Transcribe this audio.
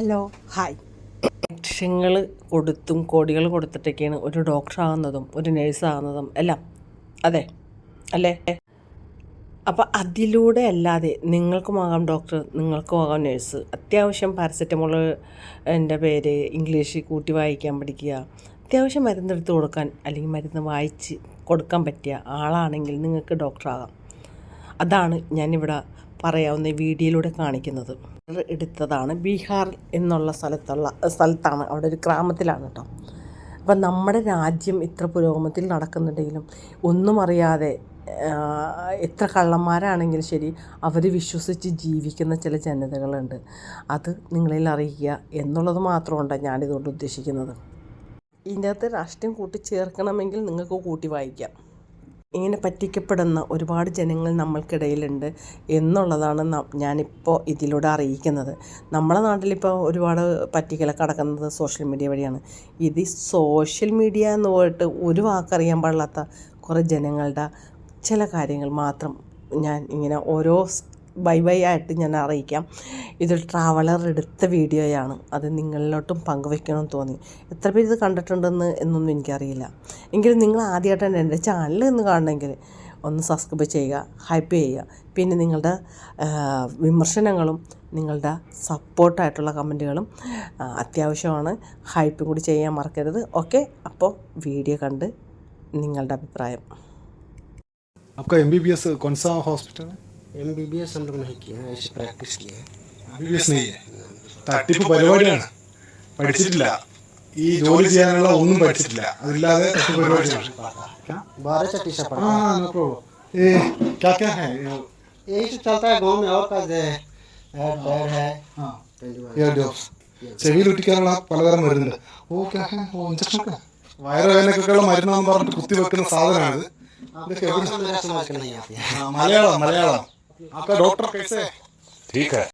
Hello hi. ലക്ഷങ്ങൾ കൊടുത്തും കോടികൾ കൊടുത്തിട്ടൊക്കെയാണ് ഒരു ഡോക്ടറാകുന്നതും ഒരു നേഴ്സാകുന്നതും എല്ലാം. അതെ അല്ലേ? അപ്പം അതിലൂടെ അല്ലാതെ നിങ്ങൾക്കുമാകാം ഡോക്ടർ നിങ്ങൾക്കുമാകാം നേഴ്സ്. അത്യാവശ്യം പാരസെറ്റമോൾ എന്റെ പേര് ഇംഗ്ലീഷ് കൂട്ടി വായിക്കാൻ പഠിക്കുക. അത്യാവശ്യം മരുന്നെടുത്ത് കൊടുക്കാൻ അല്ലെങ്കിൽ മരുന്ന് വായിച്ച് കൊടുക്കാൻ പറ്റിയ ആളാണെങ്കിൽ നിങ്ങൾക്ക് ഡോക്ടറാകാം. അതാണ് ഞാനിവിടെ പറയാവുന്ന വീഡിയോയിലൂടെ കാണിക്കുന്നത്. എടുത്തതാണ് ബീഹാർ എന്നുള്ള സ്ഥലത്തുള്ള സ്ഥലത്താണ്. അവിടെ ഒരു ഗ്രാമത്തിലാണ് കേട്ടോ. അപ്പം നമ്മുടെ രാജ്യം ഇത്ര പുരോഗമത്തിൽ നടക്കുന്നുണ്ടെങ്കിലും ഒന്നും അറിയാതെ എത്ര കള്ളന്മാരാണെങ്കിലും ശരി അവർ വിശ്വസിച്ച് ജീവിക്കുന്ന ചില ജനതകളുണ്ട്. അത് നിങ്ങളിൽ അറിയിക്കുക എന്നുള്ളത് മാത്രമുണ്ട് ഞാനിതുകൊണ്ട് ഉദ്ദേശിക്കുന്നത്. ഇതിന്റെ അകത്ത് രാഷ്ട്രീയം കൂട്ടിച്ചേർക്കണമെങ്കിൽ നിങ്ങൾക്ക് കൂട്ടി വായിക്കാം. ഇങ്ങനെ പറ്റിക്കപ്പെടുന്ന ഒരുപാട് ജനങ്ങൾ നമ്മൾക്കിടയിലുണ്ട് എന്നുള്ളതാണ് ഞാനിപ്പോൾ ഇതിലൂടെ അറിയിക്കുന്നത്. നമ്മളെ നാട്ടിലിപ്പോൾ ഒരുപാട് പറ്റിക്കലൊക്കെ നടക്കുന്നത് സോഷ്യൽ മീഡിയ വഴിയാണ്. ഇത് സോഷ്യൽ മീഡിയ എന്ന് പോയിട്ട് ഒരു വാക്കറിയാൻ പാടില്ലാത്ത കുറേ ജനങ്ങളുടെ ചില കാര്യങ്ങൾ മാത്രം ഞാൻ ഇങ്ങനെ ഓരോ ബൈ ബൈ ആയിട്ട് ഞാൻ അറിയിക്കാം. ഇതൊരു ട്രാവലർ എടുത്ത വീഡിയോയാണ് അത് നിങ്ങളിലോട്ടും പങ്കുവെക്കണമെന്ന് തോന്നി എത്ര പേര് ഇത് കണ്ടിട്ടുണ്ടെന്ന് എന്നൊന്നും എനിക്കറിയില്ല എങ്കിലും നിങ്ങൾ ആദ്യമായിട്ടാണ് എൻ്റെ ചാനൽ എന്ന് കാണണമെങ്കിൽ ഒന്ന് സബ്സ്ക്രൈബ് ചെയ്യുക ഹൈപ്പ് ചെയ്യുക പിന്നെ നിങ്ങളുടെ ആ, വിമർശനങ്ങളും നിങ്ങളുടെ സപ്പോർട്ടായിട്ടുള്ള കമൻറ്റുകളും ആ, അത്യാവശ്യമാണ് ഹൈപ്പും കൂടി ചെയ്യാൻ മറക്കരുത് ഓക്കെ അപ്പോൾ വീഡിയോ കണ്ട് നിങ്ങളുടെ അഭിപ്രായം आपका एम बी बी एस कौन सा हॉस्पिटल है एम बी बी एस हम लोग नहीं किए हैं ऐसे प्रैक्टिस किए हैं എം ബി ബി എസ് തട്ടിപ്പ് പരിപാടിയാണ് പഠിച്ചിട്ടില്ല ഈ ജോലി ചെയ്യാനുള്ള ഒന്നും പഠിച്ചിട്ടില്ല അതില്ലാതെ തട്ടിപ്പ് പരിപാടിയാണ് बारह चट्टी से हाँ पढ़ा नो प्रॉब्लम ये क्या क्या है ये- यही सब चलता है गांव में और का दे हेड बेड है हाँ पेंडुआ ഇയർ ഡ്രോപ്സ് ചെവിയിൽ ഒട്ടിക്കാനുള്ള പലതരം മരുന്നുണ്ട് ഓ ക്യാ ഹേ ഓ ഇഞ്ചക്ഷൻ ഒക്കെ വയറുവേദനക്കൊക്കെയുള്ള മരുന്നെന്ന് പറഞ്ഞിട്ട് കുത്തി വെക്കുന്ന സാധനമാണിത് ഇതൊക്കെ എവിടെ भाषा मेरा समझ के नहीं आती है हाँ, मलयालम मलयालम आपका डॉक्टर कैसे है ठीक है